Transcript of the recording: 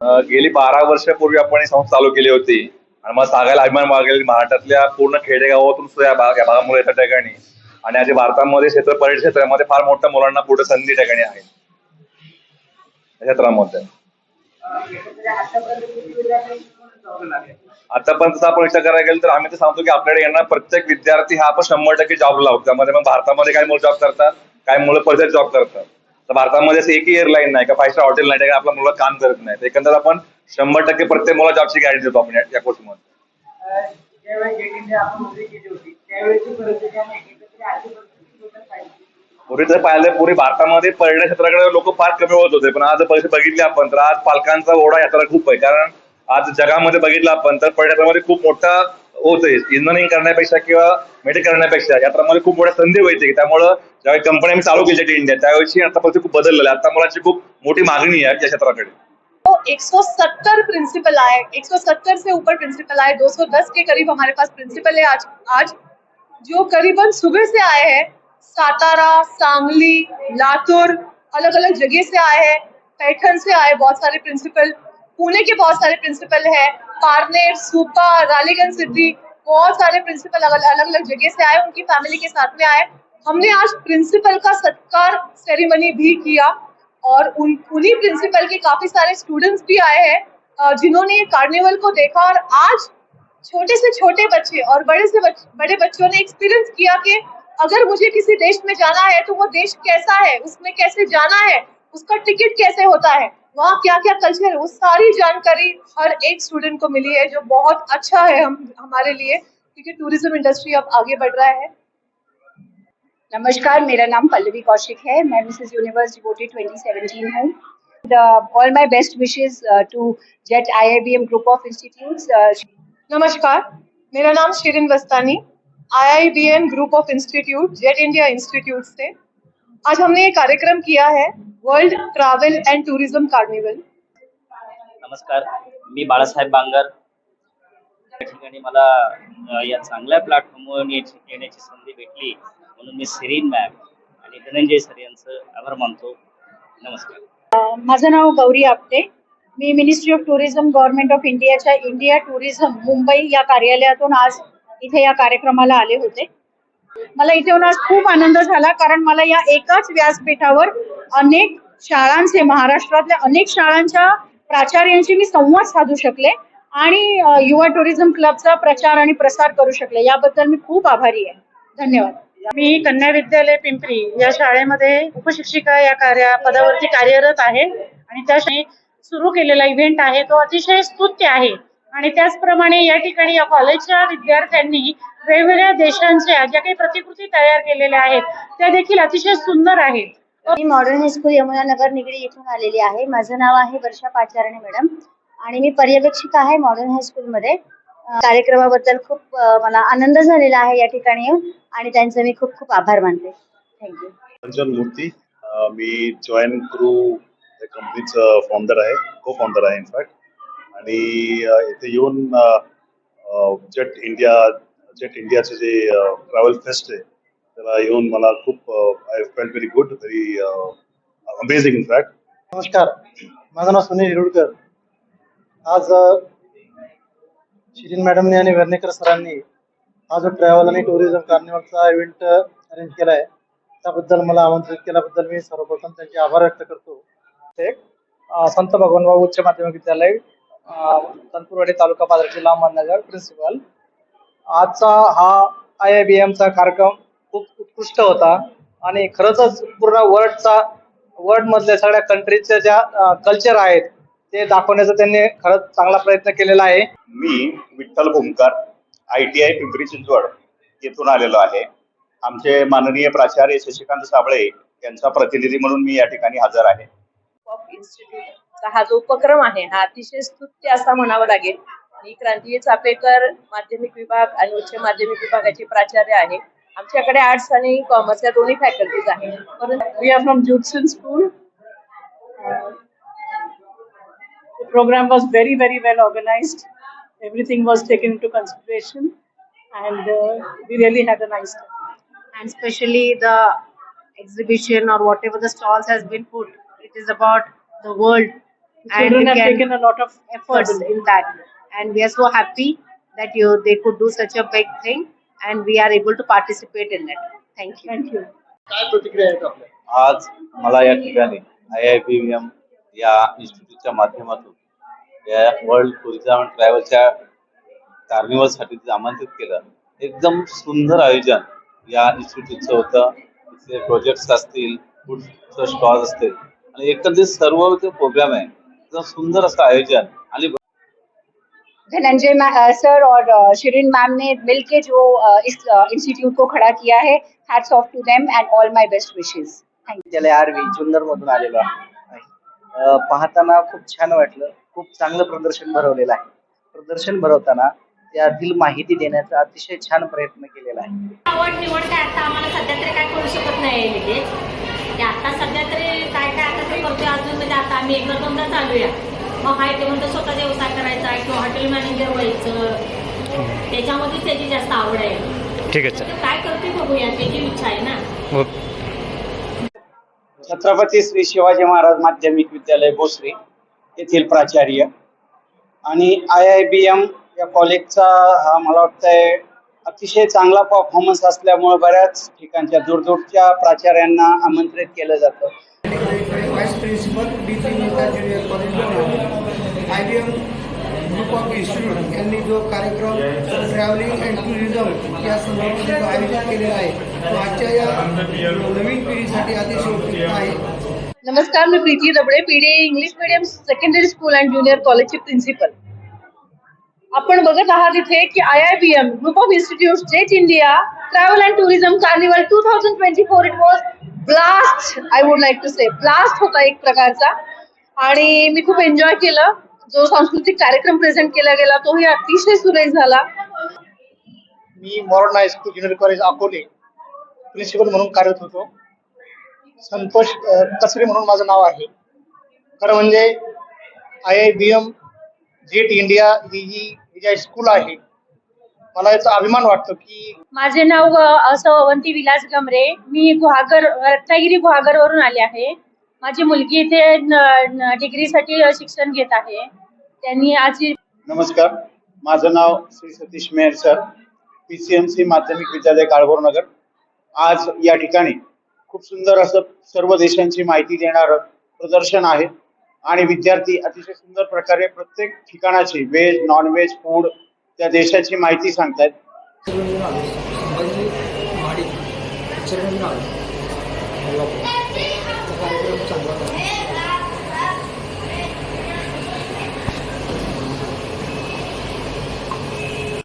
गेली बारा वर्षापूर्वी आपण ही संस्था चालू केली होती. आणि मला सांगायला अभिमान वागेल महाराष्ट्रातल्या पूर्ण खेडेगावातून सुद्धा या भाग या भागामुळे त्या ठिकाणी. आणि आज भारतामध्ये क्षेत्र पर्यटन क्षेत्रामध्ये फार मोठ्या मुलांना पुढे संधी ठिकाणी आहे. क्षेत्रामध्ये आतापर्यंत आपण विचार करायला गेलो तर आम्ही तर सांगतो की आपल्याकडे येणार प्रत्येक विद्यार्थी हा आपण शंभर टक्के जॉब लावतो त्यामध्ये मग भारतामध्ये काही मुलं जॉब करतात काही मुलं परदेश जॉब करतात. तर भारतामध्ये असं एकही एअरलाईन नाही का फाय स्टार हॉटेल नाही का आपल्या काम करत नाही. एकंदर आपण शंभर टक्के प्रत्येक मुला जॉबची गॅरंटी देतो आपण या- कोर्समध्ये पूर्वी जर पाहिलं पूर्वी भारतामध्ये पर्यटन क्षेत्राकडे लोक फार कमी होत होते. पण आज पैसे बघितले आपण तर आज पालकांचा ओढा यात्रा खूप आहे. कारण आज जगामध्ये बघितलं आपण तर पर्यटनामध्ये खूप मोठा होत इंजिनिअरिंग करण्यापेक्षा किंवा मेडिकल करण्यापेक्षा यात्रामध्ये खूप मोठ्या संधी व्हायची त्यामुळं ज्यावेळी कंपनी आम्ही चालू केली इंडिया त्यावेळी आता परिस्थिती खूप बदललेली आता मुलांची खूप मोठी मागणी आहे या क्षेत्राकडे. तो 170 प्रिंसिपल आए 170 से ऊपर प्रिंसिपल आए 210 के करीब हमारे पास प्रिंसिपल है आज आज जो करीबन सुबह से आए हैं, सातारा, सांगली, लातूर अलग अलग जगह से आए हैं. पैठन से आए बहुत सारे प्रिंसिपल पुणे के बहुत सारे प्रिंसिपल हैं. पारनेर सुपा रालीगंज सिटी बहुत सारे प्रिंसिपल अलग अलग जगह से आए उनकी फैमिली के साथ में आए। हमने आज प्रिंसिपल का सत्कार सेरेमनी भी किया और उन उन्हीं प्रिंसिपल के काफ़ी सारे स्टूडेंट्स भी आए हैं जिन्होंने ये कार्निवल को देखा और आज छोटे से छोटे बच्चे और बड़े से बच, बड़े बच्चों ने एक्सपीरियंस किया कि अगर मुझे किसी देश में जाना है तो वो देश कैसा है उसमें कैसे जाना है उसका टिकट कैसे होता है। वहाँ क्या क्या कल्चर है वो सारी जानकारी हर एक स्टूडेंट को मिली है जो बहुत अच्छा है हम हमारे लिए क्योंकि टूरिज़्म इंडस्ट्री अब आगे बढ़ रहा है। नमस्कार मेरा नाम पल्लवी कौशिक है मैं मिसेस यूनिवर्स डिवोटी 2017 हूँ। All my best wishes to Jet IIBM group of institutes नमस्कार मेरा नाम Shirin Vastani IIBM group of institute Jet India institute से। आज हमने ये कार्यक्रम किया है world travel and tourism carnival नमस्कार मी बाळासाहेब बांगर. या ठिकाणी मला या चांगल्या प्लॅटफॉर्मवर येण्याची येण्याची संधी भेटली म्हणून मी सिरीन मॅम आणि धनंजय सर यांचं आभार मानतो. नमस्कार. माझं नाव गौरी आपटे. मी ministry of tourism government of इंडियाच्या इंडिया टुरिझम मुंबई या कार्यालयातून आज इथे या कार्यक्रमाला आले होते. मला इथे येऊन आज खूप आनंद झाला कारण मला या एकाच व्यासपीठावर अनेक शाळांचे महाराष्ट्रातल्या अनेक शाळांच्या प्राचार्यांशी मी संवाद साधू शकले आणि युवा टुरिझम क्लबचा प्रचार आणि प्रसार करू शकले. याबद्दल मी खूप आभारी आहे. धन्यवाद. मी कन्या विद्यालय पिंपरी या शाळेमध्ये उपशिक्षिका या कार्या पदावरती कार्यरत आहे आणि त्या सुरू केलेला इव्हेंट आहे तो अतिशय स्तुत्य आहे. आणि त्याचप्रमाणे या ठिकाणी या कॉलेजच्या विद्यार्थ्यांनी वेगवेगळ्या देशांच्या ज्या काही प्रतिकृती तयार केलेल्या आहेत त्या देखील अतिशय सुंदर आहेत. मी modern high school Yamunanagar Nigdi येथून आलेली आहे. माझं नाव आहे वर्षा पाचारणे मॅडम. आणि मी पर्यवेक्षिका आहे मॉडर्न हायस्कूलमध्ये. कार्यक्रमाबद्दल खूप मला आनंद झालेला आहे या ठिकाणी येऊन. आणि त्यांचे मी खूप खूप आभार मानते. थँक्यू रंजन मूर्ती. मी जॉईन क्रू या कंपनीचं फाउंडर आहे को फाउंडर आहे इनफॅक्ट आणि इथे येऊन जेट इंडिया जेट इंडियाचे जे ट्रॅव्हल फेस्ट आहे त्याला येऊन मला खूप I felt very good very amazing in fact नमस्कार माझं नाव सुनील हिरुडकर. आज शिरीन मॅडमने आणि वेर्णेकर सरांनी हा जो ट्रॅव्हल आणि टुरिझम कार्निवलचा इव्हेंट अरेंज केला आहे त्याबद्दल मला आमंत्रित केल्याबद्दल मी सर्वप्रथम त्यांचे आभार व्यक्त करतो. एक संत भगवानबाबा उच्च माध्यमिक विद्यालय अ, तनपूरवाडी तालुका बाजार जिल्हा अहमदनगर प्रिन्सिपल आजचा हा आय आय बी एमचा कार्यक्रम खूप उत्कृष्ट होता आणि खरंच पूर्ण वर्ल्डचा वर्ल्ड मधल्या सगळ्या कंट्रीजच्या ज्या कल्चर आहेत ते दाखवण्याचा त्यांनी खरंच चांगला प्रयत्न केलेला आहे. मी Vitthal Bhumkar I T I Pimpri Chinchwad येथून आलेलो आहे. आमचे माननीय प्राचार्य शशिकांत साबळे यांचा प्रतिनिधी म्हणून मी या ठिकाणी हजर आहे. हा जो उपक्रम आहे हा अतिशय स्तुत्य असा म्हणावा लागेल. मी क्रांतीय चापेकर माध्यमिक विभाग आणि उच्च माध्यमिक विभागाचे प्राचार्य आहे आमच्याकडे आर्ट्स आणि कॉमर्स या दोन्ही फॅकल्टीज आहेत परंतु we are from Judson school The program was very, very well organized. Everything was taken into consideration, and uh, we really had a nice time. and especially the exhibition or whatever the stalls has been put it is about the world and Children we have can taken a lot of efforts in that And we are so happy that you they could do such a big thing and we are able to participate in it. Thank you. Thank you. काय प्रतिक्रिया आहेत आपल्या? आज मला या ठिकाणी I I B M या इन्स्टिट्यूटच्या माध्यमातून या वर्ल्ड टुरिझम अँड ट्रॅव्हलच्या कार्निवलसाठी आमंत्रित केलं. एकदम सुंदर आयोजन या इन्स्टिट्यूटचं होतं. तिथे प्रोजेक्ट्स असतील फूडचं स्टॉल असतील. आणि एकंदरीत सर्व जे प्रोग्राम आहे एकदम सुंदर असं आयोजन आणि धनंजय सर और शिरीन मैम ने मिलके जो इस इंस्टीट्यूट को खड़ा किया है। Hats off to them and all my best wishes thank you विद्यालय आरवी जुन्नर मधून आलेलो आहे पाहताना खूप छान वाटलं. खूप चांगलं प्रदर्शन भरवलेलं आहे. प्रदर्शन भरवताना त्यातील माहिती देण्याचा अतिशय छान प्रयत्न केलेला आहे. आवड निवड काय आता? आम्हाला सध्या तरी काय करू शकत नाही ते आता सध्या तरी काय काय आता ते करतोय अजून म्हणजे आता आम्ही एकदा दोनदा चालूया. मग हाय ते म्हणतो स्वतःचा व्यवसाय करायचा किंवा हॉटेल मॅनेजर व्हायचं. त्याच्यामध्येच त्याची जास्त आवड आहे. ठीक आहे ते काय करते बघूया त्याची इच्छा आहे ना. हो. छत्रपती श्री शिवाजी महाराज माध्यमिक विद्यालय भोसरी येथील प्राचार्य आणि आय आय बी एम या कॉलेजचा हा मला वाटतंय अतिशय चांगला परफॉर्मन्स असल्यामुळे बऱ्याच ठिकाणच्या दूरदूरच्या प्राचार्यांना आमंत्रित केलं जातं. Vice I B M group of institute यांनी जो कार्यक्रम ट्रॅव्हलिंग अँड टुरिझम या संदर्भात जो आयोजित केलेला आहे तो आजच्या या नवीन पिढीसाठी अतिशय उपयुक्त आहे. नमस्कार मी Preeti Rabade PDA English medium secondary school and junior कॉलेजचे प्रिन्सिपल आपण बघत आहात इथे की I I B M group of institute Jet India travel and tourism carnival two thousand twenty four it was blast I would like to say blast होता एक प्रकारचा. आणि मी खूप एन्जॉय केलं. जो सांस्कृतिक कार्यक्रम प्रेझेंट केला गेला तोही अतिशय सुरेख झाला. मी modern high school junior college Akole principal म्हणून कार्यरत होतो. संतोष कसरे म्हणून माझं नाव आहे. खरं म्हणजे I I B M Jet India ही जी ही जी स्कूल आहे मला याचा अभिमान वाटतो की माझे नाव अ, सौ अवंती विलास गमरे. मी गुहागर रत्नागिरी गुहागर वरून आले आहे. माझी मुलगी इथे डिग्रीसाठी शिक्षण घेत आहे. त्यांनी आज नमस्कार. माझं नाव Shri Satish Mehar sir. P C M C माध्यमिक विद्यालय काळभोर नगर. आज या ठिकाणी खूप सुंदर असं सर्व देशांची माहिती देणारं प्रदर्शन आहे आणि विद्यार्थी अतिशय सुंदर प्रकारे प्रत्येक ठिकाणाची व्हेज नॉन व्हेज फूड त्या देशाची माहिती सांगतायत. 我不想多。